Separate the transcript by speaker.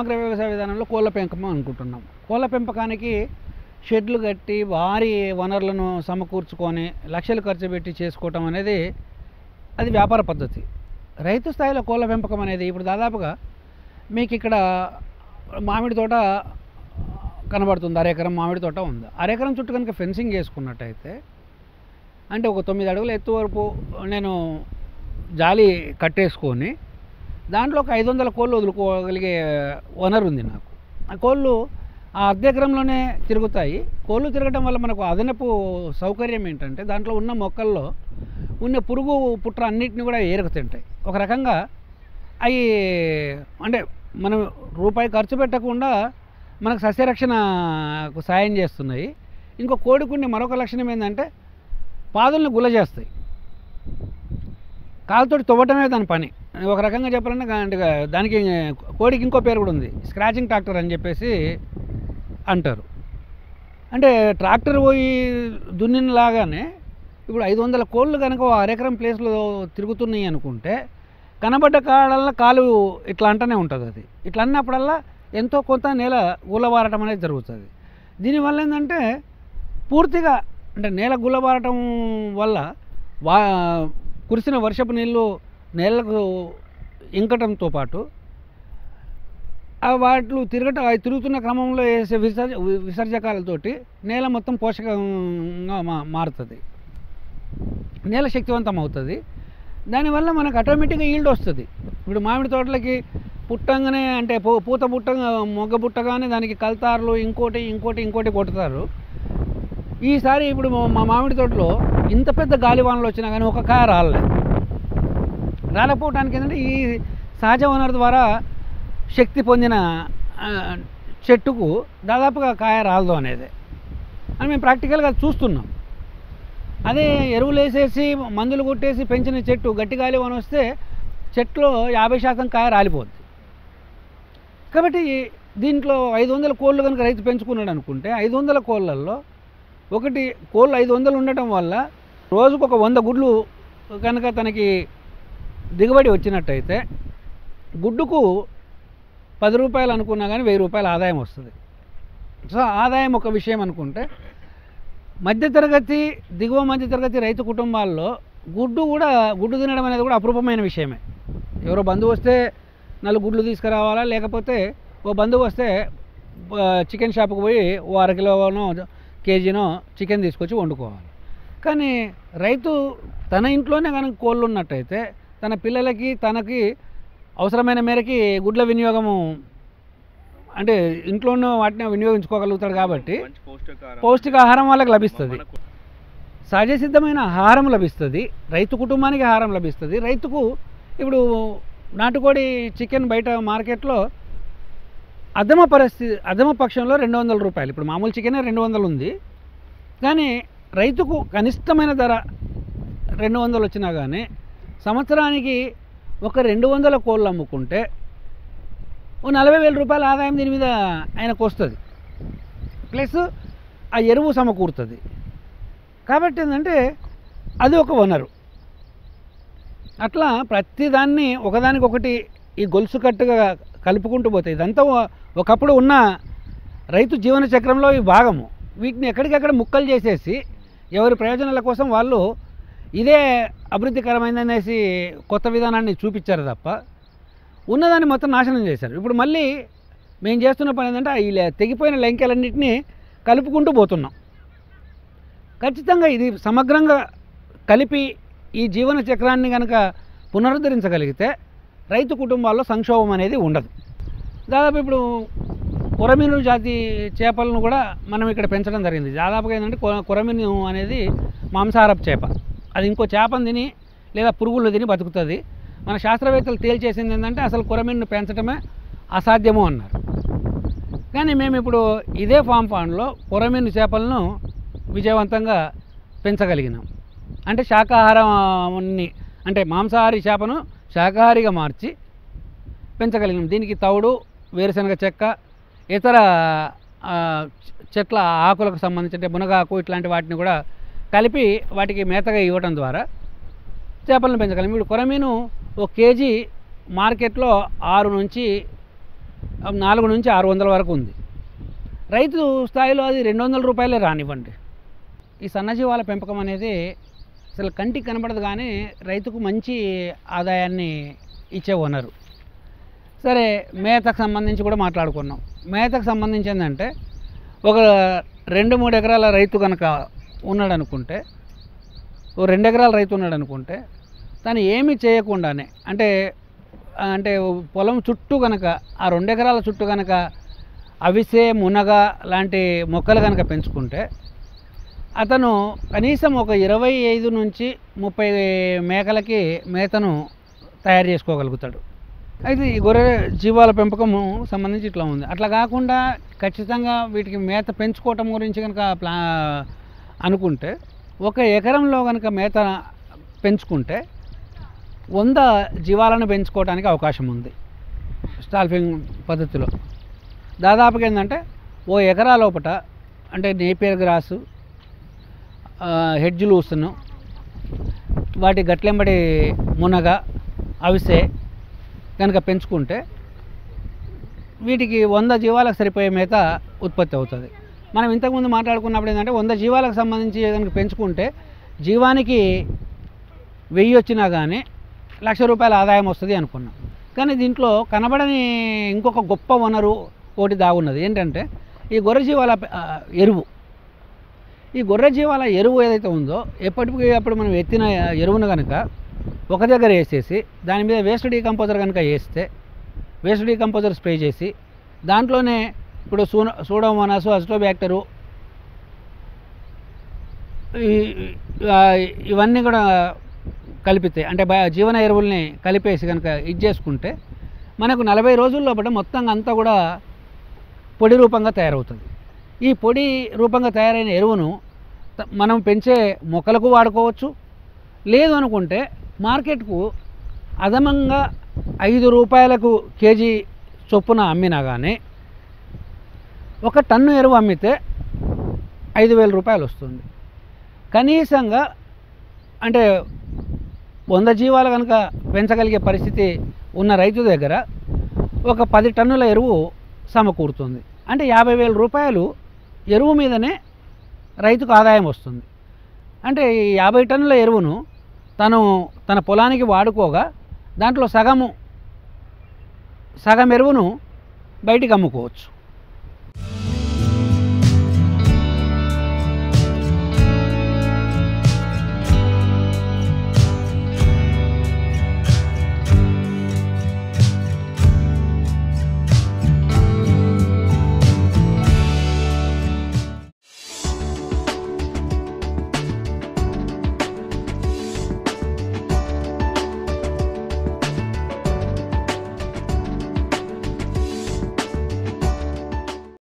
Speaker 1: సమగ్ర వ్యవసాయ విధానంలో కోళ్ళ పెంపకం అనుకుంటున్నాం. కోళ్ళ పెంపకానికి షెడ్లు కట్టి భారీ వనరులను సమకూర్చుకొని లక్షలు ఖర్చు పెట్టి చేసుకోవటం అనేది అది వ్యాపార పద్ధతి. రైతు స్థాయిలో కోళ్ళ పెంపకం అనేది ఇప్పుడు దాదాపుగా మీకు ఇక్కడ మామిడి తోట కనబడుతుంది. అరెకరం మామిడి తోట ఉంది. అరెకరం చుట్టూ కనుక ఫెన్సింగ్ చేసుకున్నట్టయితే అంటే ఒక తొమ్మిది అడుగుల ఎత్తు వరకు నేను జాలి కట్టేసుకొని దాంట్లో ఒక ఐదు వందల కోళ్ళు వదులుకోగలిగే వనరు ఉంది నాకు. ఆ కోళ్ళు ఆ అర్ధక్రమంలోనే తిరుగుతాయి. కోళ్ళు తిరగడం వల్ల మనకు అదనపు సౌకర్యం ఏంటంటే దాంట్లో ఉన్న మొక్కల్లో ఉన్న పురుగు పుట్ర అన్నిటిని కూడా ఏరుకు తింటాయి ఒక రకంగా అవి అంటే మనం రూపాయి ఖర్చు పెట్టకుండా మనకు సస్యరక్షణకు సాయం చేస్తున్నాయి. ఇంకో కోడికుండి మరొక లక్షణం ఏంటంటే పాదులను గుల్ల చేస్తాయి కాలుతోటి తవ్వటమే దాని పని. ఒక రకంగా చెప్పాలంటే దానికి కోడికి ఇంకో పేరు కూడా ఉంది. స్క్రాచింగ్ ట్రాక్టర్ అని చెప్పేసి అంటారు. అంటే ట్రాక్టర్ పోయి దున్నినలాగానే ఇప్పుడు ఐదు వందల కోళ్ళు కనుక ఓ అరెకరం ప్లేస్లో తిరుగుతున్నాయి అనుకుంటే కనబడ్డ కాడల్లా కాలు ఇట్లా అంటనే ఉంటుంది అది. ఇట్లా అన్నప్పుడల్లా ఎంతో కొంత నేల గుల్లబారటం అనేది జరుగుతుంది. దీనివల్ల ఏంటంటే పూర్తిగా అంటే నేల గుల్లబారటం వల్ల వా కురిసిన వర్షపు నీళ్ళు నేలకు ఇంకటంతో పాటు ఆ వాటిలో తిరగట అవి తిరుగుతున్న క్రమంలో వేసే విసర్జ విసర్జకాలతోటి నేల మొత్తం పోషకంగా మా మారుతుంది. నేల శక్తివంతం అవుతుంది. దానివల్ల మనకు ఆటోమేటిక్గా ఈల్డ్ వస్తుంది. ఇప్పుడు మామిడి తోటలకి పుట్టంగానే అంటే పూ పూత పుట్టగా మొగ్గ పుట్టగానే దానికి కల్తారులు ఇంకోటి ఇంకోటి ఇంకోటి కొడతారు. ఈసారి ఇప్పుడు మా మామిడి తోటలో ఇంత పెద్ద గాలివానలు వచ్చినా కానీ ఒక కాయ రాలలేదు రాకపోవటానికి ఏంటంటే ఈ సహజ వనరు ద్వారా శక్తి పొందిన చెట్టుకు దాదాపుగా కాయ రాలదు అనేది. అని మేము ప్రాక్టికల్గా చూస్తున్నాం. అదే ఎరువులు వేసేసి మందులు కొట్టేసి పెంచిన చెట్టు గట్టి గాలి వాన వస్తే చెట్లో యాభై శాతం కాయ రాలిపోద్ది. కాబట్టి దీంట్లో ఐదు వందల కోళ్ళు కనుక రైతు పెంచుకున్నాడు అనుకుంటే ఐదు వందల కోళ్ళల్లో ఒకటి కోళ్ళు ఐదు వందలు ఉండటం వల్ల రోజుకు ఒక వంద గుడ్లు కనుక తనకి దిగుబడి వచ్చినట్టయితే గుడ్డుకు పది రూపాయలు అనుకున్నా కానీ వెయ్యి రూపాయల ఆదాయం వస్తుంది. సో ఆదాయం ఒక విషయం అనుకుంటే మధ్యతరగతి దిగువ మధ్యతరగతి రైతు కుటుంబాల్లో గుడ్డు కూడా గుడ్డు తినడం అనేది కూడా అపరూపమైన విషయమే. ఎవరో బంధువు వస్తే నాలుగు గుడ్లు తీసుకురావాలా? లేకపోతే ఓ బంధువు వస్తే చికెన్ షాప్కి పోయి ఓ అరకిలోనో కేజీనో చికెన్ తీసుకొచ్చి వండుకోవాలి. కానీ రైతు తన ఇంట్లోనే కనుక కోళ్ళు ఉన్నట్టయితే తన పిల్లలకి తనకి అవసరమైన మేరకి గుడ్ల వినియోగము అంటే ఇంట్లో ఉన్న వాటిని వినియోగించుకోగలుగుతాడు కాబట్టి
Speaker 2: పౌష్టికాహారం.
Speaker 1: వాళ్ళకి లభిస్తుంది.
Speaker 2: మనకు
Speaker 1: సహజ సిద్ధమైన ఆహారం లభిస్తుంది. రైతు కుటుంబానికి ఆహారం లభిస్తుంది. రైతుకు ఇప్పుడు నాటుకోడి చికెన్ బయట మార్కెట్లో అధమ పరిస్థితి అధమ పక్షంలో రెండు వందల రూపాయలు. ఇప్పుడు మామూలు చికెనే రెండు వందలు ఉంది. కానీ రైతుకు కనిష్టమైన ధర రెండు వందలు వచ్చినా కానీ సంవత్సరానికి ఒక రెండు వందల కోళ్ళు అమ్ముకుంటే ఓ నలభై వేల రూపాయల ఆదాయం దీని మీద ఆయనకు వస్తుంది. ప్లస్ ఆ ఎరువు సమకూరుతుంది. కాబట్టి ఏంటంటే అది ఒక వనరు. అట్లా ప్రతిదాన్ని ఒకదానికొకటి ఈ గొలుసు కట్టుగా కలుపుకుంటూ పోతాయి ఇదంతా ఒకప్పుడు ఉన్న రైతు జీవన చక్రంలో ఈ భాగము. వీటిని ఎక్కడికెక్కడ ముక్కలు చేసేసి ఎవరి ప్రయోజనాల కోసం వాళ్ళు ఇదే అభివృద్ధికరమైందనేసి కొత్త విధానాన్ని చూపించారు తప్ప ఉన్నదాన్ని మొత్తం నాశనం చేశారు. ఇప్పుడు మళ్ళీ మేము చేస్తున్న పని ఏంటంటే ఈ తెగిపోయిన లంకెలన్నింటినీ కలుపుకుంటూ పోతున్నాం. ఖచ్చితంగా ఇది సమగ్రంగా కలిపి ఈ జీవన చక్రాన్ని కనుక పునరుద్ధరించగలిగితే రైతు కుటుంబాల్లో సంక్షోభం అనేది ఉండదు. దాదాపు ఇప్పుడు కొరమీను జాతి చేపలను కూడా మనం ఇక్కడ పెంచడం జరిగింది. దాదాపుగా ఏంటంటే కొరమీను అనేది మాంసాహారపు చేప. అది ఇంకో చేపను తిని లేదా పురుగులను తిని బతుకుతుంది. మన శాస్త్రవేత్తలు తేల్చేసింది ఏంటంటే అసలు కొరమీను పెంచడమే అసాధ్యము అన్నారు. కానీ మేము ఇప్పుడు ఇదే ఫామ్ ఫాండ్లో కొరమీను చేపలను విజయవంతంగా పెంచగలిగినాం. అంటే శాకాహారాన్ని అంటే మాంసాహారి చేపను శాకాహారిగా మార్చి పెంచగలిగినాం. దీనికి తౌడు వేరుశనగ చెక్క ఇతర చెట్ల ఆకులకు సంబంధించి మునగాకు ఇట్లాంటి వాటిని కూడా కలిపి వాటికి మేతగా ఇవ్వడం ద్వారా చేపలను పెంచగలం. ఇప్పుడు కొరమీను ఒక కేజీ మార్కెట్లో ఆరు నుంచి నాలుగు నుంచి ఆరు వందల వరకు ఉంది. రైతు స్థాయిలో అది రెండు వందల రూపాయలే రానివ్వండి. ఈ సన్నజీవాల పెంపకం అనేది అసలు కంటికి కనబడదు కానీ రైతుకు మంచి ఆదాయాన్ని ఇచ్చే వనరు సరే మేతకు సంబంధించి కూడా మాట్లాడుకున్నాం. మేతకు సంబంధించి ఏంటంటే ఒక రెండు మూడు ఎకరాల రైతు కనుక ఉన్నాడు అనుకుంటే ఓ రెండు ఎకరాల రైతు ఉన్నాడు అనుకుంటే తను ఏమి చేయకుండానే అంటే అంటే పొలం చుట్టూ కనుక ఆ రెండు ఎకరాల చుట్టూ కనుక అవిసె మునగ లాంటి మొక్కలు కనుక పెంచుకుంటే అతను కనీసం ఒక ఇరవై ఐదు నుంచి ముప్పై మేకలకి మేతను తయారు చేసుకోగలుగుతాడు. అయితే ఈ గొర్రె జీవాల పెంపకము సంబంధించి ఇట్లా ఉంది. అట్లా కాకుండా ఖచ్చితంగా వీటికి మేత పెంచుకోవటం గురించి కనుక ప్లా అనుకుంటే ఒక ఎకరంలో కనుక మేత పెంచుకుంటే వంద జీవాలను పెంచుకోవడానికి అవకాశం ఉంది. స్టాల్ఫింగ్ పద్ధతిలో. దాదాపుగా ఏంటంటే ఓ ఎకరా లోపట అంటే నేపియర్ గ్రాసు హెడ్జ్ లూసను వాటి గట్లెంబడి మునగ అవిసె కనుక పెంచుకుంటే వీటికి వంద జీవాలకు సరిపోయే మేత ఉత్పత్తి అవుతుంది. మనం ఇంతకుముందు మాట్లాడుకున్నప్పుడు ఏంటంటే వంద జీవాలకు సంబంధించి కనుక పెంచుకుంటే జీవానికి వెయ్యి వచ్చినా కానీ లక్ష రూపాయల ఆదాయం వస్తుంది అనుకున్నాం. కానీ దీంట్లో కనబడని ఇంకొక గొప్ప వనరు ఒకటి దాగున్నది. ఏంటంటే ఈ గొర్రె జీవాల ఎరువు. ఈ గొర్రె జీవాల ఎరువు ఏదైతే ఉందో ఎప్పటికీ అప్పుడు మనం ఎత్తిన ఎరువును కనుక ఒక దగ్గర వేసేసి దాని మీద వేస్ట్ డీకంపోజర్ కనుక వేస్తే వేస్ట్ డీకంపోజర్ స్ప్రే చేసి దాంట్లోనే ఇప్పుడు సూన సూడోమోనాసు అస్టోబ్యాక్టరు ఇవన్నీ కూడా కలిపితే అంటే జీవన ఎరువుల్ని కలిపేసి కనుక ఇది చేసుకుంటే మనకు నలభై రోజుల లోపల మొత్తం అంతా కూడా పొడి రూపంగా తయారవుతుంది. ఈ పొడి రూపంగా తయారైన ఎరువును మనం పెంచే మొక్కలకు వాడుకోవచ్చు. లేదు అనుకుంటే మార్కెట్కు అదనంగా ఐదు రూపాయలకు కేజీ చొప్పున అమ్మినా కానీ ఒక టన్ను ఎరువు అమ్మితే ఐదు వేల రూపాయలు వస్తుంది. కనీసంగా అంటే వంద జీవాలు కనుక పెంచగలిగే పరిస్థితి ఉన్న రైతు దగ్గర ఒక పది టన్నుల ఎరువు సమకూరుతుంది. అంటే యాభై వేల రూపాయలు ఎరువు మీదనే రైతుకు ఆదాయం వస్తుంది. అంటే ఈ యాభై టన్నుల ఎరువును తను తన పొలానికి వాడుకోగా దాంట్లో సగము సగం ఎరువును బయటికి అమ్ముకోవచ్చు.